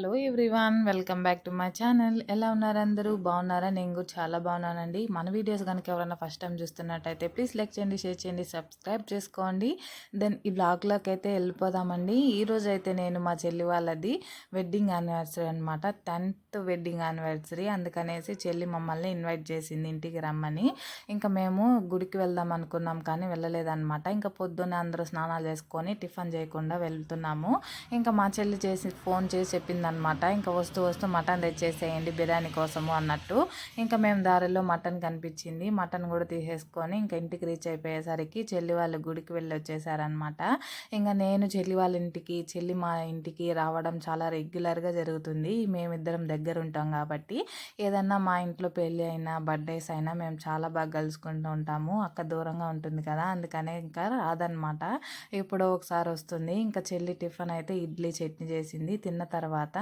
Hello everyone welcome back to my channel. ఎలా ఉన్నారు అందరూ? బాగున్నారా? నేను కూడా చాలా బాగున్నానండి. మన వీడియోస్ కనుక ఎవరైనా ఫస్ట్ టైం చూస్తున్నట్టయితే ప్లీజ్ లైక్ చేయండి షేర్ చేయండి సబ్స్క్రైబ్ చేసుకోండి. దెన్ ఈ బ్లాగ్లోకి అయితే వెళ్ళిపోదామండి. ఈరోజు అయితే నేను మా చెల్లి వాళ్ళది వెడ్డింగ్ యానివర్సరీ అనమాట టెన్త్ వెడ్డింగ్ యానివర్సరీ అందుకనేసి చెల్లి మమ్మల్ని ఇన్వైట్ చేసింది ఇంటికి రమ్మని. ఇంకా మేము గుడికి వెళ్దాం అనుకున్నాం కానీ వెళ్ళలేదన్నమాట. ఇంకా పొద్దున్నే అందరూ స్నానాలు చేసుకొని టిఫిన్ చేయకుండా వెళ్తున్నాము. ఇంకా మా చెల్లి చేసి ఫోన్ చేసి చెప్పింది అనమాట ఇంకా వస్తూ వస్తూ మటన్ తెచ్చేసేయండి బిర్యానీ కోసము అన్నట్టు. ఇంకా మేము దారిలో మటన్ కనిపించింది. మటన్ కూడా తీసేసుకొని ఇంకా ఇంటికి రీచ్ అయిపోయేసరికి చెల్లి వాళ్ళ గుడికి వెళ్ళి వచ్చేసారనమాట ఇంకా నేను చెల్లి వాళ్ళ ఇంటికి చెల్లి మా ఇంటికి రావడం చాలా రెగ్యులర్గా జరుగుతుంది. మేమిద్దరం దగ్గర ఉంటాం కాబట్టి ఏదన్నా మా ఇంట్లో పెళ్ళి అయినా బర్త్డేస్ అయినా మేము చాలా బాగా కలుసుకుంటూ ఉంటాము. అక్క దూరంగా ఉంటుంది కదా అందుకనే ఇంకా రాదనమాట ఎప్పుడో ఒకసారి వస్తుంది. ఇంకా చెల్లి టిఫిన్ అయితే ఇడ్లీ చట్నీ చేసింది. తిన్న తర్వాత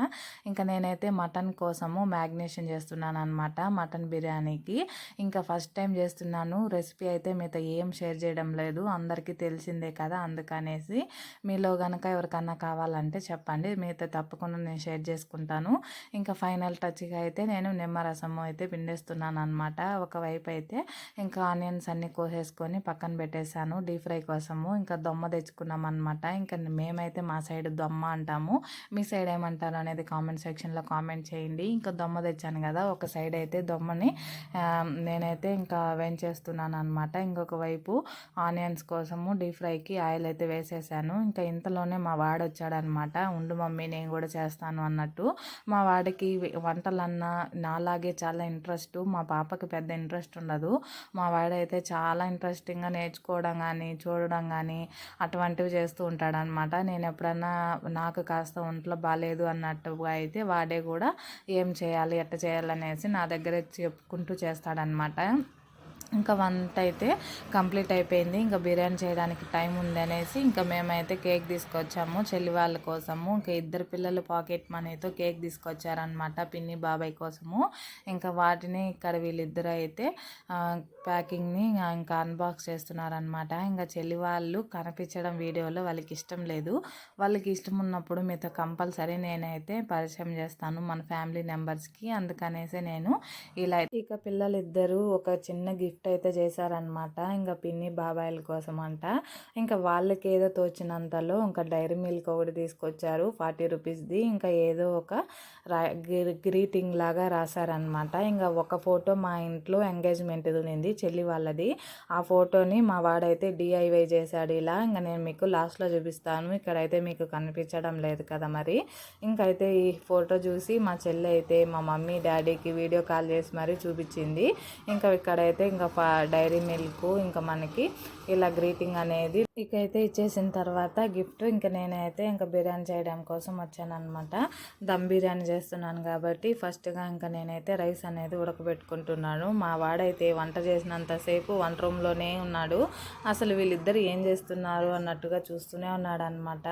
ఇంకా నేనైతే మటన్ కోసము మ్యాగ్నేషన్ చేస్తున్నాను అనమాట మటన్ బిర్యానీకి. ఇంకా ఫస్ట్ టైం చేస్తున్నాను. రెసిపీ అయితే మీతో ఏం షేర్ చేయడం లేదు. అందరికీ తెలిసిందే కదా అందుకనేసి. మీలో కనుక ఎవరికన్నా కావాలంటే చెప్పండి. మీతో తప్పకుండా నేను షేర్ చేసుకుంటాను. ఇంకా ఫైనల్ టచ్గా అయితే నేను నిమ్మరసము అయితే పిండేస్తున్నాను అనమాట ఒకవైపు అయితే ఇంకా ఆనియన్స్ అన్నీ కోసేసుకొని పక్కన పెట్టేశాను. డీప్ ఫ్రై కోసము ఇంకా దొమ్మ తెచ్చుకున్నాం అనమాట ఇంకా మేమైతే మా సైడ్ దొమ్మ అంటాము. మీ సైడ్ ఏమంటారు అనేది కామెంట్ సెక్షన్లో కామెంట్ చేయండి. ఇంకా దొమ్మ తెచ్చాను కదా ఒక సైడ్ అయితే దొమ్మని నేనైతే ఇంకా వేయించేస్తున్నాను అనమాట ఇంకొక వైపు ఆనియన్స్ కోసము డీప్ ఫ్రైకి ఆయిల్ అయితే వేసేసాను. ఇంకా ఇంతలోనే మా వాడు వచ్చాడనమాట ఉండు మమ్మీ నేను కూడా చేస్తాను అన్నట్టు. మా వాడికి వంటలన్నా నాలాగే చాలా ఇంట్రెస్ట్ మా పాపకి పెద్ద ఇంట్రెస్ట్ ఉండదు. మా వాడైతే చాలా ఇంట్రెస్టింగ్గా నేర్చుకోవడం కానీ చూడడం కానీ అటువంటివి చేస్తూ ఉంటాడనమాట నేను ఎప్పుడన్నా నాకు కాస్త ఒంట్లో బాగాలేదు అన్నట్టుగా అయితే వాడే కూడా ఏం చేయాలి ఎట్ట చేయాలనేసి నా దగ్గర చెప్పుకుంటూ చేస్తాడనమాట ఇంకా వంట అయితే కంప్లీట్ అయిపోయింది. ఇంకా బిర్యానీ చేయడానికి టైం ఉంది అనేసి ఇంకా మేమైతే కేక్ తీసుకొచ్చాము. చెల్లి వాళ్ళ కోసము ఇంకా ఇద్దరు పిల్లలు పాకెట్ మనీతో కేక్ తీసుకొచ్చారనమాట పిన్ని బాబాయ్ కోసము. ఇంకా వాటిని ఇక్కడ వీళ్ళిద్దరు అయితే ప్యాకింగ్ని ఇంకా అన్బాక్స్ చేస్తున్నారనమాట ఇంకా చెల్లి వాళ్ళు కనిపించడం వీడియోలో వాళ్ళకి ఇష్టం లేదు. వాళ్ళకి ఇష్టం ఉన్నప్పుడు మీతో కంపల్సరీ నేనైతే పరిచయం చేస్తాను మన ఫ్యామిలీ మెంబర్స్కి. అందుకనేసి నేను ఇలా ఇక పిల్లలిద్దరూ ఒక చిన్న గిఫ్ట్ అయితే చేశారనమాట ఇంకా పిన్ని బాబాయిల కోసం అంట ఇంకా వాళ్ళకి ఏదో తోచినంతలో ఇంకా డైరీ మిల్క్ ఒకటి తీసుకొచ్చారు ఫార్టీ రూపీస్ది. ఇంకా ఏదో ఒక గ్రీటింగ్ లాగా రాశారనమాట ఇంకా ఒక ఫోటో మా ఇంట్లో ఎంగేజ్మెంట్ ఉంది. చెల్లి వాళ్ళది. ఆ ఫోటోని మా వాడైతే డిఐవై చేశాడు ఇలా. ఇంకా నేను మీకు లాస్ట్లో చూపిస్తాను. ఇక్కడైతే మీకు కనిపించడం లేదు కదా మరి. ఇంకైతే ఈ ఫోటో చూసి మా చెల్లి అయితే మా మమ్మీ డాడీకి వీడియో కాల్ చేసి మరీ చూపించింది. ఇంకా ఇక్కడైతే ఇంకా డైరీ మిల్క్ ఇంకా మనకి ఇలా గ్రీటింగ్ అనేది ఇక అయితే ఇచ్చేసిన తర్వాత గిఫ్ట్ ఇంకా నేనైతే ఇంకా బిర్యానీ చేయడం కోసం వచ్చాను అనమాట దమ్ బిర్యానీ చేస్తున్నాను కాబట్టి ఫస్ట్గా ఇంకా నేనైతే రైస్ అనేది ఉడకబెట్టుకుంటున్నాను. మా వాడైతే వంట చేసి చేసినంతసేపు వంట రూమ్లోనే ఉన్నాడు. అసలు వీళ్ళిద్దరు ఏం చేస్తున్నారు అన్నట్టుగా చూస్తూనే ఉన్నాడు అనమాట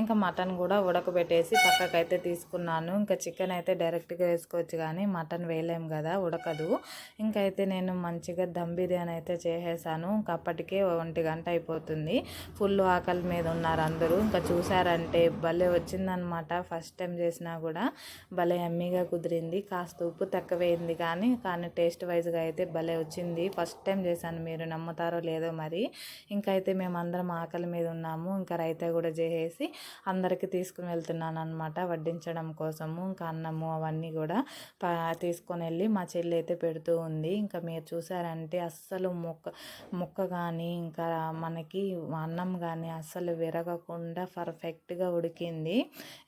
ఇంకా మటన్ కూడా ఉడకబెట్టేసి పక్కకైతే తీసుకున్నాను. ఇంకా చికెన్ అయితే డైరెక్ట్గా వేసుకోవచ్చు కానీ మటన్ వేయలేము కదా ఉడకదు. ఇంకైతే నేను మంచిగా దమ్ బిర్యానీ అయితే చేసేసాను. ఇంకా అప్పటికే ఒంటి గంట అయిపోతుంది. ఫుల్ ఆకలి మీద ఉన్నారు అందరూ. ఇంకా చూసారంటే భలే వచ్చిందనమాట ఫస్ట్ టైం చేసినా కూడా భలే ఎమ్మీగా కుదిరింది. కాస్త ఉప్పు తక్కువైంది కానీ కానీ టేస్ట్ వైజ్గా అయితే భలే వచ్చింది. ఫస్ట్ టైం చేశాను. మీరు నమ్ముతారో లేదో మరి. ఇంకైతే మేము అందరం ఆకలి మీద ఉన్నాము. ఇంకా రైతా కూడా చేసేసి అందరికీ తీసుకుని వెళ్తున్నాను అనమాట వడ్డించడం కోసము ఇంకా అన్నము అవన్నీ కూడా తీసుకొని వెళ్ళి మా చెల్లి అయితే పెడుతూ ఉంది. ఇంకా మీరు చూసారంటే అస్సలు మొక్క మొక్క కానీ ఇంకా మనకి అన్నం కానీ అస్సలు విరగకుండా పర్ఫెక్ట్గా ఉడికింది.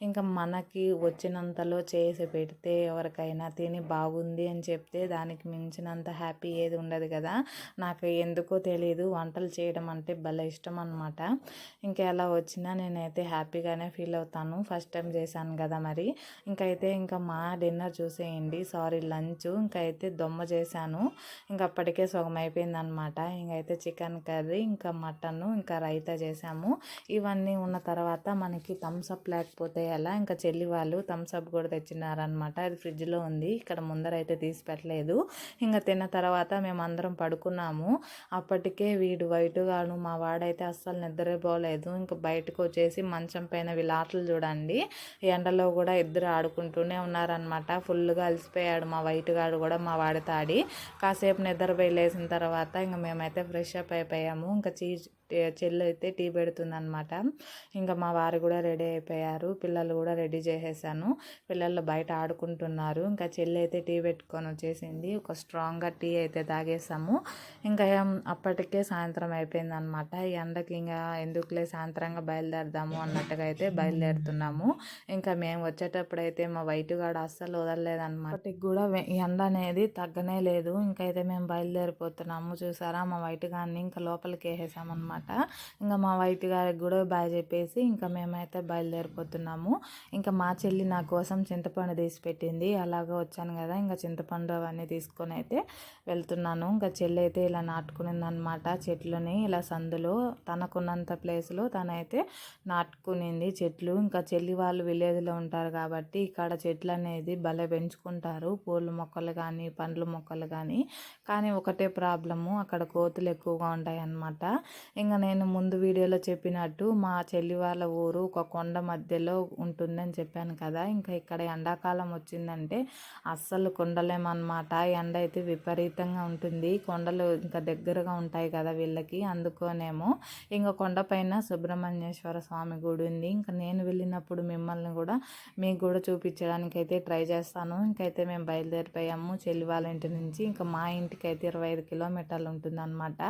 ఇంకా మనకి వచ్చినంతలో చేసి పెడితే ఎవరికైనా తిని బాగుంది అని చెప్తే దానికి మించినంత హ్యాపీ ఏది ఉండదు కదా. నాకు ఎందుకో తెలియదు వంటలు చేయడం అంటే భలే ఇష్టం అనమాట ఇంకా ఎలా వచ్చినా నేనైతే హ్యాపీగానే ఫీల్ అవుతాను. ఫస్ట్ టైం చేశాను కదా మరి. ఇంకైతే ఇంకా మా డిన్నర్ చూసేయండి. Sorry lunch. ఇంకైతే దొమ్మ చేశాను. ఇంకా అప్పటికే సగం అయిపోయింది అనమాట ఇంకైతే చికెన్ కర్రీ ఇంకా మటన్ ఇంకా రైతా చేసాము ఇవన్నీ ఉన్న తర్వాత మనకి థమ్స్అప్ లేకపోతే ఎలా? ఇంకా చెల్లి వాళ్ళు థమ్స్అప్ కూడా తెచ్చినారనమాట అది ఫ్రిడ్జ్లో ఉంది. ఇక్కడ ముందర అయితే తీసి పెట్టలేదు. ఇంకా తిన్న తర్వాత మేము అందరం పడుకున్నాము. అప్పటికే వీడు వైటుగాను మా వాడైతే అస్సలు నిద్రపోలేదు ఇంకా బయటకు వచ్చేసి మంచం పైన వీళ్ళ ఆటలు చూడండి. ఎండలో కూడా ఇద్దరు ఆడుకుంటూనే ఉన్నారనమాట ఫుల్గా అలసిపోయాడు మా వైటుగాడు కూడా మా వాడితో ఆడి కాసేపు నిద్రపోయి లేసిన తర్వాత ఇంకా మేమైతే ఫ్రెష్ అప్ అయిపోయాము. ఇంకా చీ చెల్లి అయితే టీ పెడుతుందనమాట ఇంకా మా వారు కూడా రెడీ అయిపోయారు. పిల్లలు కూడా రెడీ చేసేసాను. పిల్లలు బయట ఆడుకుంటున్నారు. ఇంకా చెల్లి అయితే టీ పెట్టుకొని వచ్చేసింది. ఒక స్ట్రాంగ్గా టీ అయితే తాగేసాము. ఇంకా అప్పటికే సాయంత్రం అయిపోయింది అనమాట ఈ ఎండకి ఇంకా ఎందుకులే సాయంత్రంగా బయలుదేరదాము అన్నట్టుగా అయితే బయలుదేరుతున్నాము. ఇంకా మేము వచ్చేటప్పుడు అయితే మా వైట్ గాడు అస్సలు వదలలేదన్నమాట. కూడా ఎండ అనేది తగ్గనే లేదు. ఇంకైతే మేము బయలుదేరిపోతున్నాము. చూసారా? మా వైట్ గాడిని ఇంకా లోపలికి వేసేసామన్నమాట. అనమాట. ఇంకా మా వైట్ గారికి కూడా బాయ్ చెప్పేసి ఇంకా మేమైతే బయలుదేరిపోతున్నాము. ఇంకా మా చెల్లి నా కోసం చింతపండు తీసి పెట్టింది. అలాగా వచ్చాను కదా ఇంకా చింతపండు అవన్నీ తీసుకొని అయితే వెళ్తున్నాను. ఇంకా చెల్లి అయితే ఇలా నాటుకునిందనమాట చెట్లని. ఇలా సందులో తనకున్నంత ప్లేస్లో తనైతే నాటుకునింది చెట్లు. ఇంకా చెల్లి వాళ్ళు విలేజ్లో ఉంటారు కాబట్టి ఇక్కడ చెట్లు అనేది భలే పెంచుకుంటారు. పూల మొక్కలు కానీ పండ్ల మొక్కలు కానీ. కానీ ఒకటే ప్రాబ్లము అక్కడ కోతులు ఎక్కువగా ఉంటాయి అన్నమాట ఇంకా నేను ముందు వీడియోలో చెప్పినట్టు మా చెల్లి వాళ్ళ ఊరు ఒక కొండ మధ్యలో ఉంటుందని చెప్పాను కదా. ఇంకా ఇక్కడ ఎండాకాలం వచ్చిందంటే అస్సలు కొండలేమన్నమాట. ఎండ అయితే విపరీతంగా ఉంటుంది. కొండలు ఇంకా దగ్గరగా ఉంటాయి కదా వీళ్ళకి. అందుకోనేమో ఇంకా కొండపైన సుబ్రహ్మణ్యేశ్వర స్వామి గుడి ఉంది. ఇంకా నేను వెళ్ళినప్పుడు మిమ్మల్ని కూడా మీకు కూడా చూపించడానికి అయితే ట్రై చేస్తాను. ఇంకైతే మేము బయలుదేరిపోయాము చెల్లి వాళ్ళ ఇంటి నుంచి. ఇంకా మా ఇంటికి అయితే ఇరవై ఐదు కిలోమీటర్లు ఉంటుంది అనమాట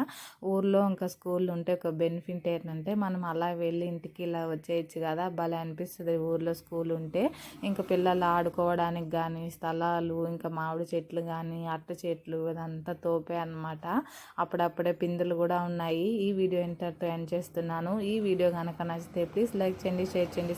ఊర్లో ఇంకా స్కూల్ అంటే ఒక బెనిఫిట్ ఏంటంటే మనం అలా వెళ్ళి ఇంటికి ఇలా వచ్చేయచ్చు కదా. భలే అనిపిస్తుంది ఊర్లో స్కూల్ ఉంటే. ఇంకా పిల్లలు ఆడుకోవడానికి కానీ స్థలాలు ఇంకా మామిడి చెట్లు కానీ అట్ట చెట్లు ఇదంతా తోపే అనమాట అప్పుడప్పుడే పిందులు కూడా ఉన్నాయి. ఈ వీడియో ఎంటర్టైన్ చేస్తున్నాను. ఈ వీడియో కనుక నచ్చితే ప్లీజ్ లైక్ చేయండి షేర్ చేయండి